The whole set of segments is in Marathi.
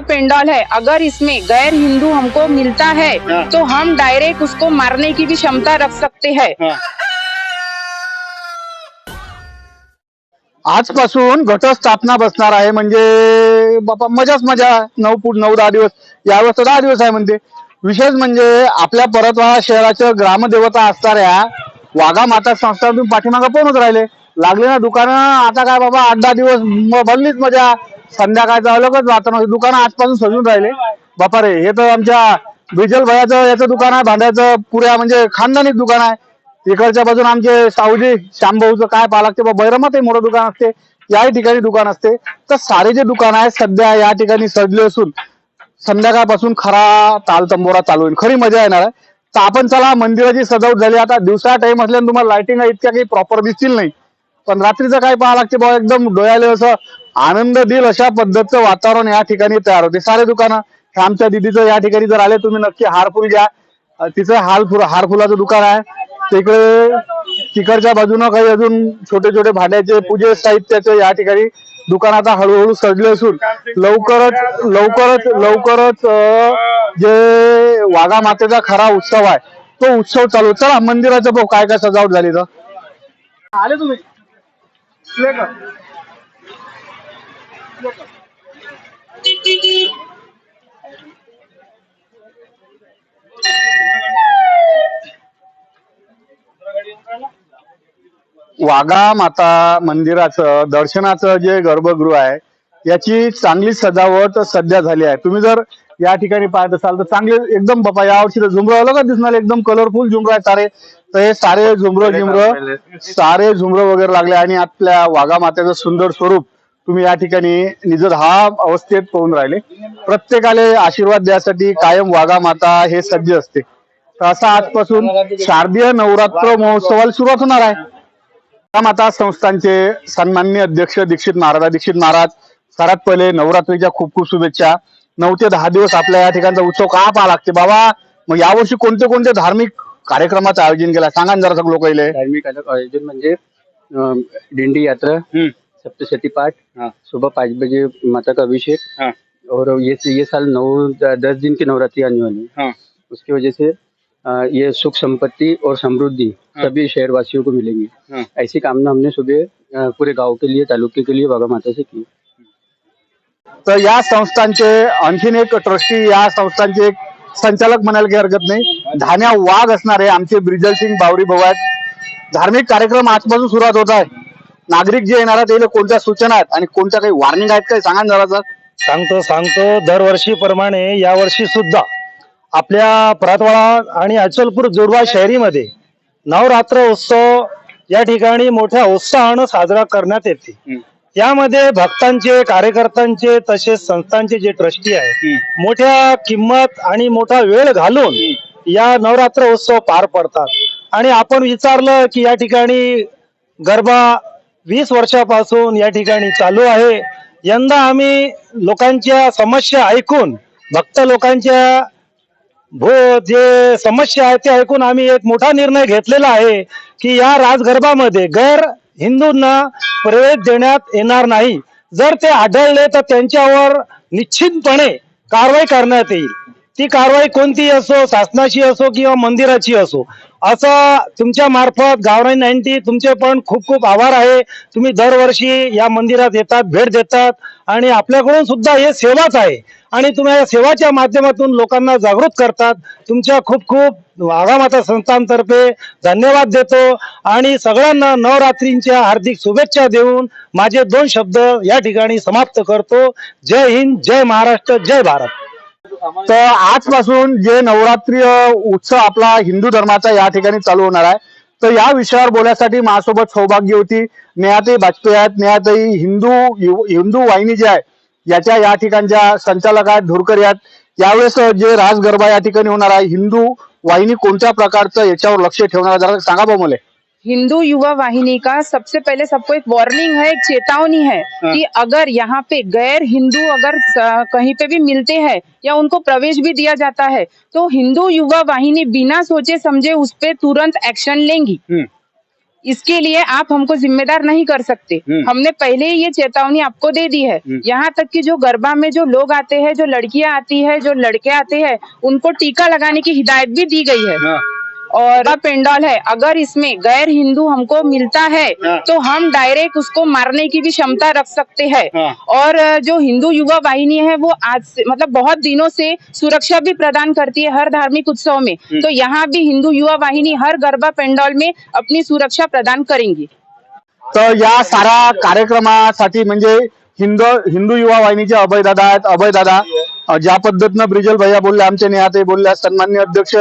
पेंडॉल है? अगर इसमें गैर हिंदू हमको मिलता है हाँ। तो हम डायरेक्ट उसको मारने की भी क्षमता रख सकते हैं। आजपासून घटस्थापना बसणार आहे म्हणजे बापा मजाच मजा नऊ फूट नऊ दहा दिवस. यावेळेस तर दहा दिवस आहे म्हणते. विशेष म्हणजे आपल्या परतवाडा शहराचं ग्रामदेवता असणाऱ्या वाघा माता संस्थातून पाठीमागं पोहत राहिले. लागले ना दुकानं आता काय बाबा आठ दहा दिवस भरलीच मजा. संध्याकाळचं अलगच वातावरण दुकान आजपासून सजून राहिले. बापारे हे तर आमच्या बिजल भयाचं याचं दुकान आहे भांड्याचं पुऱ्या म्हणजे खानदानी दुकान आहे. इकडच्या बाजून आमचे सावजी श्यामभाऊचं काय पाहा लागते बा बैरमातही मोठं दुकान असते. याही ठिकाणी दुकान असते. तर सारे जे दुकान आहे सध्या या ठिकाणी सजले असून संध्याकाळपासून खरा ताल तंबोरा चालू होईल. खरी मजा येणार आहे. तर आपण चला मंदिराची सजावट झाली. आता दिवसा टाइम असल्याने तुम्हाला लाइटिंग इतक्या काही प्रॉपर दिसतील नाही. पण रात्रीचं काय पाहा लागते बाबा एकदम डोळ्याले असं आनंद देईल अशा पद्धतीचं वातावरण या ठिकाणी तयार होते. सारे दुकानं हे आमच्या दिदीचं या ठिकाणी जर आले तुम्ही नक्की हारफुल घ्या. तिचं हार फुल हारफुलाचं दुकान आहे. तिकडे तिकडच्या बाजूनं काही अजून छोटे छोटे भांड्याचे पूजे साहित्याचे या ठिकाणी दुकान आता हळूहळू सजले असून लवकरच लवकरच लवकरच जे वाघा मातेचा खरा उत्सव आहे तो उत्सव चालू चला मंदिराचं भाऊ काय काय सजावट झाली तर आले तुम्ही? वाघा माता मंदिराचं दर्शनाचं जे गर्भगृह आहे याची चांगली सजावट सध्या झाली आहे. तुम्ही जर या ठिकाणी पाहत असाल तर चांगले एकदम बापा यावर्षी तर झुमरं का दिसणार एकदम कलरफुल झुमरं आहे सारे. तर हे सारे झुमरं झुमरं सारे झुमरं वगैरे लागले आणि आपल्या वाघा मातेचं सुंदर स्वरूप. तुम्ही या ठिकाणी निजर हा अवस्थेत पाहून राहिले. प्रत्येकाले आशीर्वाद द्यासाठी कायम वाघा माता हे सज्ज असते. तर असा आजपासून शारदीय नवरात्र महोत्सवाला सुरुवात होणार आहे. माता संस्थांचे सन्माननीय अध्यक्ष दीक्षित महाराज दीक्षित महाराज सर्वात पहिले नवरात्रीच्या खूप खूप शुभेच्छा. नऊ ते दहा दिवस आपल्या या ठिकाणचा उत्सव का पाहा लागते? बाबा मग यावर्षी कोणते कोणते धार्मिक कार्यक्रमाचं आयोजन केलं? सांगा जरा सगळं लोक धार्मिक आयो- आयोजन म्हणजे दिंडी यात्रा सप्तशती पाठ सुबह पाँच बजे माता का अभिषेक हाँ। और ये ये साल नौ दस दिन की नवरात्रि आने वाली है। उसकी वजह से ये सुख संपत्ति और समृद्धि सभी शहरवासियों को मिलेंगी। ऐसी कामना हमने सुबह पूरे गांव के लिए तालुके के लिए बाबा माता से की। तर या संस्थांचे आणखीन एक ट्रस्टी या संस्थांचे एक संचालक म्हणायला काही हरकत नाही. धान्या वाघ असणारे आमचे ब्रिजल सिंग बावरी भाऊ आहेत. धार्मिक कार्यक्रम आजपासून सुरुवात होत आहे. नागरिक जे येणार आहेत त्याला कोणत्या सूचना आहेत आणि कोणत्या काही वॉर्निंग आहेत काय सांगा ना जरा सर. सांगतो सांगतो. दरवर्षीप्रमाणे यावर्षी सुद्धा आपल्या परातवाडा आणि अचलपूर जोडवा शहरीमध्ये नवरात्र उत्सव या ठिकाणी मोठ्या उत्साहानं साजरा करण्यात येते. यामध्ये भक्तांचे कार्यकर्त्यांचे तसेच संस्थांचे जे ट्रस्टी आहे मोठ्या किंमत आणि मोठा वेळ घालून या नवरात्र उत्सव पार पडतात. आणि आपण विचारलं की या ठिकाणी गरबा वीस वर्षापासून या ठिकाणी चालू आहे. यंदा आम्ही लोकांच्या समस्या ऐकून भक्त लोकांच्या भो जे समस्या आहे ते ऐकून आम्ही एक मोठा निर्णय घेतलेला आहे की या राजगर्भामध्ये गैर हिंदूंना प्रवेश देण्यात येणार नाही. जर ते आढळले तर त्यांच्यावर निश्चितपणे कारवाई करण्यात येईल. ती कारवाई कोणती असो शासनाची असो किंवा मंदिराची असो असं तुमच्या मार्फत गावराई नाईन्टी तुमचे पण खूप खूप आभार आहे. तुम्ही दरवर्षी या मंदिरात येतात भेट देतात आणि आपल्याकडून सुद्धा हे सेवाच आहे. आणि तुम्ही या सेवाच्या माध्यमातून लोकांना जागृत करतात. तुमच्या खूप खूप आगामाता संस्थांतर्फे धन्यवाद देतो. आणि सगळ्यांना नवरात्रींच्या हार्दिक शुभेच्छा देऊन माझे दोन शब्द या ठिकाणी समाप्त करतो. जय हिंद जय महाराष्ट्र जय भारत. तर आजपासून जे नवरात्री उत्सव आपला हिंदू धर्माचा या ठिकाणी चालू होणार आहे. तर या विषयावर बोलण्यासाठी माझ्यासोबत सौभाग्य होती. नेहाताई वाजपेयी आहेत. नेहाताई हिंदू हिंदू वाहिनी जी आहे याच्या या ठिकाणच्या संचालक आहेत धुरकर आहेत. यावेळेस जे राजगरबा या ठिकाणी होणार आहे हिंदू वाहिनी कोणत्या प्रकारचं याच्यावर लक्ष ठेवणार आहे जरा सांगा बा मला. हिंदू युवा वाहिनी का सबसे पहले सबको एक वार्निंग है एक चेतावनी है कि अगर यहाँ पे गैर हिंदू अगर कहीं पे भी मिलते हैं या उनको प्रवेश भी दिया जाता है तो हिंदू युवा वाहिनी बिना सोचे समझे उस पर तुरंत एक्शन लेंगी। इसके लिए आप हमको जिम्मेदार नहीं कर सकते। हमने पहले ही ये चेतावनी आपको दे दी है। यहाँ तक कि जो गरबा में जो लोग आते हैं जो लड़कियाँ आती है जो लड़के आते हैं उनको टीका लगाने की हिदायत भी दी गई है। और पेंडॉल है। अगर इसमें गैर हिंदू हमको मिलता है तो हम डायरेक्ट उसको मारने की भी क्षमता रख सकते हैं। और जो हिंदू युवा वाहिनी है वो आज से मतलब बहुत दिनों से सुरक्षा भी प्रदान करती है हर धार्मिक उत्सव में। तो यहाँ भी हिंदू युवा वाहिनी हर गरबा पेंडॉल में अपनी सुरक्षा प्रदान करेंगी। तर या सारा कार्यक्रमासाठी म्हणजे हिंदू हिंदू युवा वाहिनीचे अभयदादा आहेत अभयदादा अं, ज्या पद्धतीनं ब्रिजल भैया बोलले आमचे नेहाते बोलल्या सन्मान्य अध्यक्ष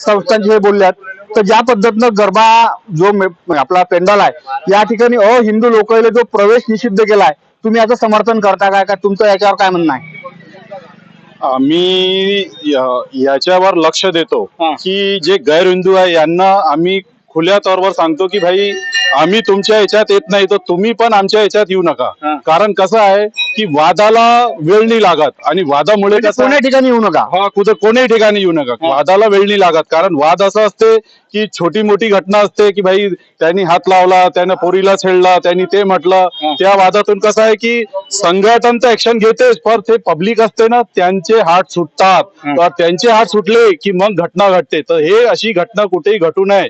संस्थांचे हे बोलल्यात तर ज्या पद्धतीनं गरबा जो आपला पेंडॉल आहे या ठिकाणी अहिंदू लोकांना जो प्रवेश निषिद्ध केलाय तुम्ही याचं समर्थन करता काय? का तुमचं याच्यावर काय म्हणणं आहे? आम्ही याच्यावर लक्ष देतो की जे गैरहिंदू आहे यांना आम्ही खुल्या तौरवर सांगतो की भाई आम्ही तुमच्या याच्यात येत नाही तर तुम्ही पण आमच्या याच्यात येऊ नका. कारण कसं आहे की वादाला वेळ नाही लागत आणि वादामुळे म्हणजे कोण्या ठिकाणी येऊ नका? हा कुठे कोणीही ठिकाणी येऊ नका. वादाला वेळ नाही लागत. कारण वाद असं असते की छोटी मोठी घटना असते की भाई त्यांनी हात लावला त्यानं पोरीला छेडला त्यांनी ते म्हटलं. त्या वादातून कसं आहे की संघटन तर ऍक्शन घेतेच पण ते पब्लिक असते ना त्यांचे हात सुटतात. त्यांचे हात सुटले की मग घटना घडते तर हे अशी घटना कुठेही घटू नये.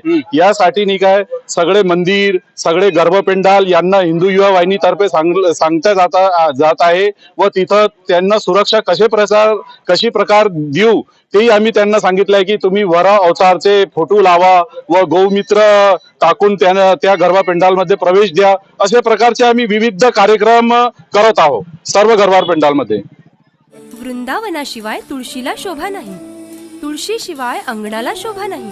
यासाठी नाही काय सगळे मंदिर सगळे गर्भपेंडाल यांना हिंदू युवा वाहिनीतर्फे सांग सांगता जाता जात आहे व तिथं त्यांना सुरक्षा कसे प्रसार कशी प्रकार देऊ तेही आम्ही त्यांना सांगितलंय की तुम्ही वरा अवतारचे फोटो लावा व गौमित्र टाकून त्यांना त्या गरबा पेंडालमध्ये प्रवेश द्या अशा प्रकारचे आम्ही विविध कार्यक्रम करत आहोत सर्व गरबा पेंडालमध्ये वृंदावनाशिवाय तुळशीला शोभा नाही. तुळशीशिवाय अंगणाला शोभा नाही.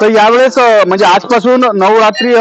तर यावेळेस म्हणजे आजपासून नवरात्री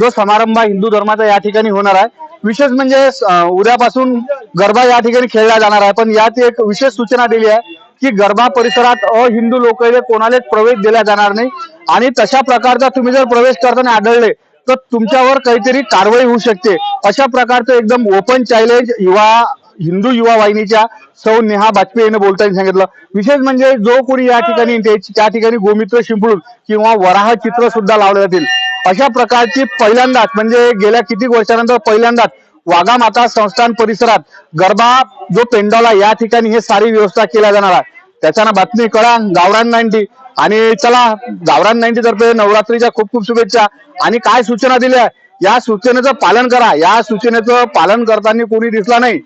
जो समारंभ हिंदू धर्माचा या ठिकाणी होणार आहे. विशेष म्हणजे उद्यापासून गरबा या ठिकाणी खेळला जाणार आहे. पण यात एक विशेष सूचना दिली आहे की गरबा परिसरात अहिंदू लोक कोणालाच प्रवेश दिला जाणार नाही. आणि तशा प्रकारचा तुम्ही जर प्रवेश करताना आढळले तर तुमच्यावर काहीतरी कारवाई होऊ शकते. अशा प्रकारचं एकदम ओपन चॅलेंज युवा हिंदू युवा वाहिनीच्या सौ नेहा बाजपेयी यांनी बोलताना सांगितलं. विशेष म्हणजे जो कोणी या ठिकाणी त्या ठिकाणी गोमित्र शिंपडून किंवा वराह चित्र सुद्धा लावले जातील. अशा प्रकारची पहिल्यांदाच म्हणजे गेल्या किती वर्षानंतर पहिल्यांदाच वाघामाता संस्थान परिसरात गरबा जो पेंडॉल या ठिकाणी हे सारी व्यवस्था केल्या जाणार आहे. त्याच्यानं बातमी कळा गावरान नाईन्टी. आणि चला गावरान नाईन्टी तर्फे नवरात्रीच्या खूप खूप शुभेच्छा. आणि काय सूचना दिल्या? या सूचनेचं पालन करा. या सूचनेचं पालन करताना कोणी दिसला नाही.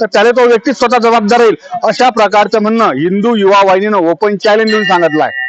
तर त्याला तो व्यक्ती स्वतः जबाबदार राहील. अशा प्रकारचं म्हणणं हिंदू युवा वाहिनीनं ओपन चॅलेंज देऊन सांगितलं आहे